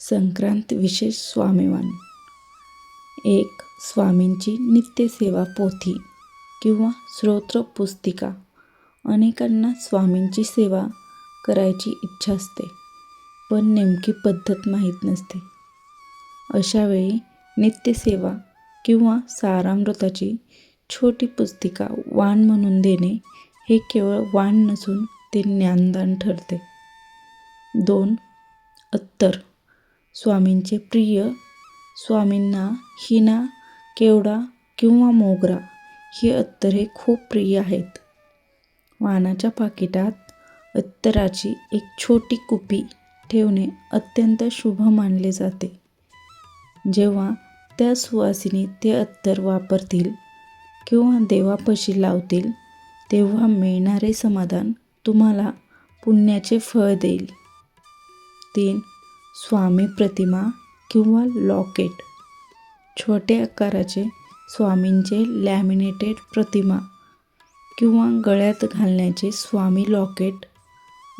संक्रांत विशेष स्वामीवान. एक स्वामींची नित्यसेवा पोथी किंवा स्तोत्र पुस्तिका अनेकांना स्वामींची सेवा करायची इच्छा असते पण नेमकी पद्धत माहीत नसते. अशावेळी नित्यसेवा किंवा सारामृताची छोटी पुस्तिका वाण म्हणून देणे हे केवळ वाण नसून ते ज्ञानदान ठरते. दोन अत्तर. स्वामींचे प्रिय स्वामींना हिना केवडा किंवा मोगरा ही अत्तरे खूप प्रिय आहेत. वाणाच्या पाकिटात अत्तराची एक छोटी कुपी ठेवणे अत्यंत शुभ मानले जाते. जेव्हा त्या सुवासिनी ते अत्तर वापरतील किंवा देवापाशी लावतील तेव्हा मिळणारे समाधान तुम्हाला पुण्याचे फळ देईल. तीन स्वामी प्रतिमा किंवा लॉकेट. छोटे आकाराचे स्वामींचे लॅमिनेटेड प्रतिमा किंवा गळ्यात घालण्याचे स्वामी लॉकेट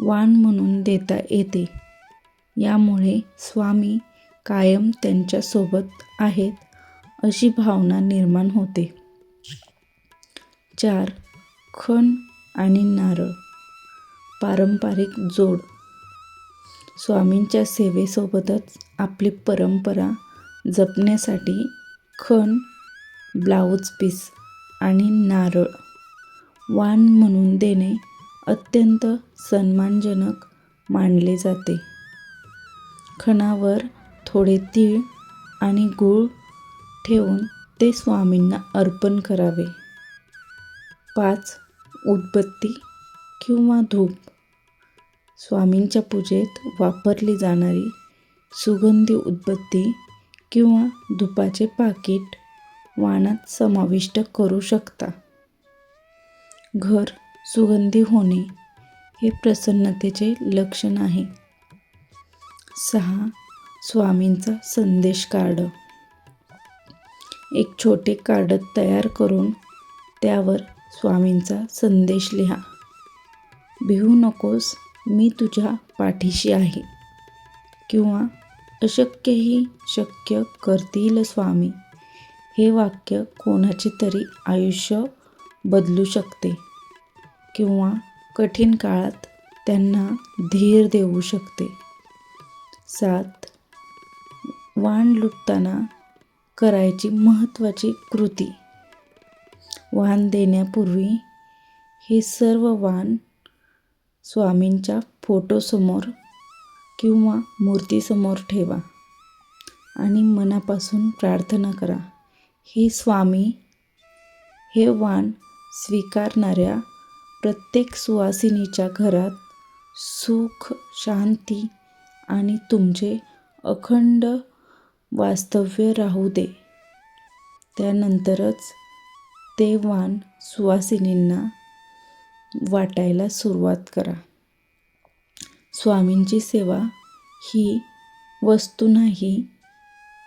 वाण म्हणून देता येते. यामुळे स्वामी कायम त्यांच्यासोबत आहेत अशी भावना निर्माण होते. चार खण आणि नारळ. पारंपरिक जोड. स्वामींच्या सेवेसोबतच आपली परंपरा जपण्यासाठी खण ब्लाऊज पीस आणि नारळ वाण म्हणून देणे अत्यंत सन्मानजनक मानले जाते. खणावर थोडे तीळ आणि गूळ ठेवून ते स्वामींना अर्पण करावे. पाच उदबत्ती किंवा धूप स्वामींच्या पूजेत वापरली जाणारी सुगंधी उदबत्ती किंवा धुपाचे पाकिट वाणात समाविष्ट करू शकता. घर सुगंधी होणे हे प्रसन्नतेचे लक्षण आहे. सहा. स्वामींचा संदेश कार्ड. एक छोटे कार्ड तयार करून त्यावर स्वामींचा संदेश लिहा. भिवू नकोस मी तुझ्या पाठीशी आहे. किंवा अशक्यही शक्य करतील स्वामी. हे वाक्य कोणाचे तरी आयुष्य बदलू शकते. किंवा कठीण काळात त्यांना धीर देऊ शकते. सात. वाण लुटताना करायची महत्त्वाची कृती. वाण देण्यापूर्वी हे सर्व वाण स्वामींच्या फोटोसमोर किंवा मूर्तीसमोर ठेवा आणि मनापासून प्रार्थना करा हे स्वामी हे वाण स्वीकारणाऱ्या प्रत्येक सुवासिनीच्या घरात सुख शांती आणि तुमचे अखंड वास्तव्य राहू दे. त्यानंतरच ते वाण सुवासिनींना वाटायला सुरुवात करा. स्वामींची सेवा ही वस्तू नाही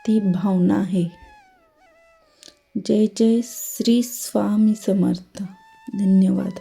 ती भावना आहे. जय जय श्री स्वामी समर्थ. धन्यवाद.